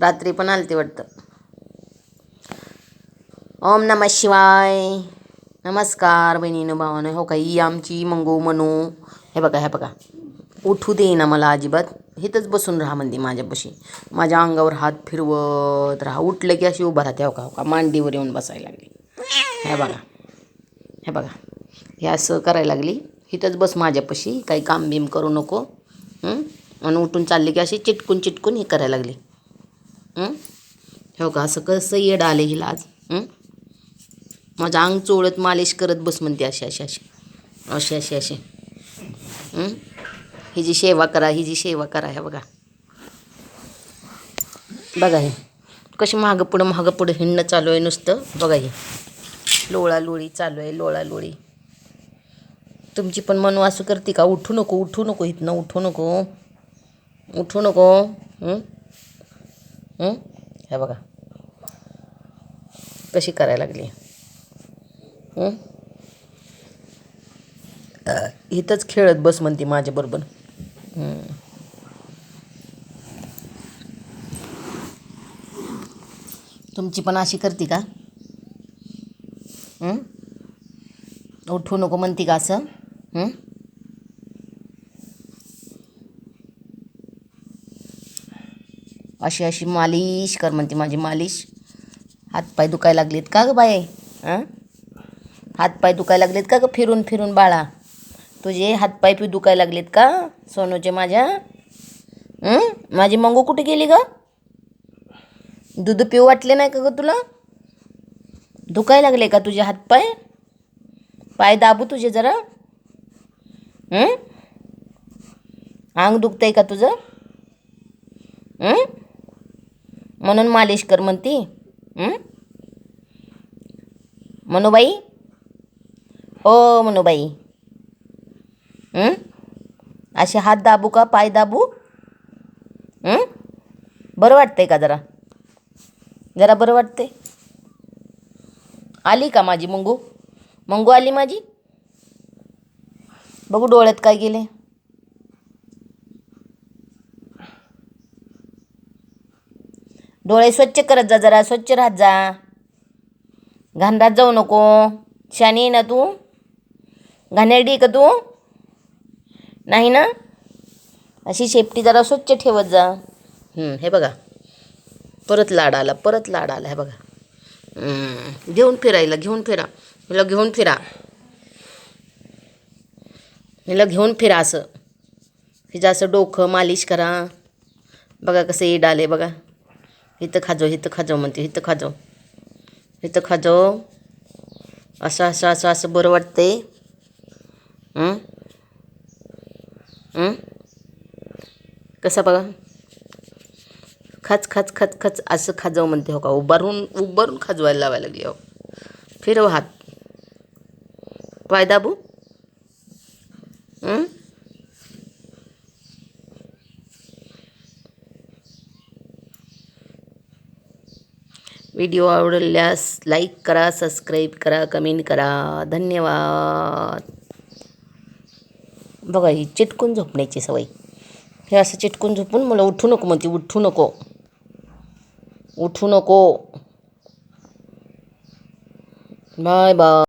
रात्री पण आलती वाटतं. ओम नम शिवाय. नमस्कार बहिणीनं भावानं. हो का ही आमची मंगू मनू. हे बघा हे बघा. उठू दे ना मला अजिबात. इथंच बसून राहा म्हणते माझ्यापाशी. माझ्या अंगावर हात फिरवत राहा. उठलं की अशी उभा राहते. हो का हो का. मांडीवर येऊन बसायला लागली. हे बघा. हे बघा. हे असं करायला लागली. इथंच बस माझ्यापाशी. काही काम बीम करू नको. आणि उठून चालली की अशी चिटकून चिटकून हे करायला लागली. हो? का असं कसं येड आले हिला आज. हं? माझं अंग चोळत मालिश करत बस म्हणते अशी अशी अशी. अशी अशी अशी. हं? हिची सेवा करा हिची सेवा करा ह्या बघा. बघा हे. कशी मागं पुढं मागं पुढं हिंडणं चालू आहे नुसतं. बघा हे. लोळा लोळी चालू आहे लोळा लोळी तुमची पण मन असं करते का? उठू नको उठू नको इथनं उठू नको. उठू नको. हे? बघा. कशी करायला लागली? इथंच खेळत बस म्हणते माझ्याबरोबर तुमची पण अशी करते का? उठू नको म्हणते का असं? अशी अशी मालिश कर म्हणते माझी मालिश. हातपाय दुखायला लागलेत का गं बाय हां हातपाय दुखायला लागलेत का गं फिरून फिरून बाळा? तुझे हातपाय पी दुखायला लागलेत का सोनूचे माझ्या? माझी मंगू कुठे गेली ग? दूध पिऊ वाटले नाही का ग तुला? दुखायला लागले का तुझे हातपाय पाय? दाबू तुझे जरा. अंग दुखतंय का तुझं? म्हणून मालिश कर म्हणती हं? मनूबाई? ओ हो, मनूबाई. असे हात दाबू का पाय दाबू? बरं वाटतंय का जरा? जरा बरं वाटतंय? आली का माझी मंगू? मंगू आली माझी? बघू डोळ्यात काय गेले डोळे स्वच्छ करत जा जरा स्वच्छ राहत जा. घाणरात जाऊ नको. शानी आहे ना तू? घाणेरडी का तू? नाही ना? अशी शेपटी जरा स्वच्छ ठेवत जा. हे बघा. परत लाड आला परत लाड आला हे बघा. घेऊन घेऊन फिरायला घेऊन फिरा. हिला घेऊन फिरा. हिला घेऊन फिरा असं. हिचं असं डोकं मालिश करा. बघा कसं ईड आले बघा. इथं खाजो इथं खाजो म्हणते इथं खाजो. इथं खाजो. असं असं असं असं बरं वाटतंय. कसा बघा? खाच खाच खाच खाच असं खाजव म्हणते हो का? उभारून उभारून खाजवायला लावायला लागली हो. फिरव हात. पाय दाबू हं? व्हिडिओ आवडल्यास लाईक करा सबस्क्राईब करा कमेंट करा. धन्यवाद. बघा ही चिटकून झोपण्याची सवय. हे असं चिटकून झोपून मला उठू नको म्हणते उठू नको. उठू नको. Bye bye.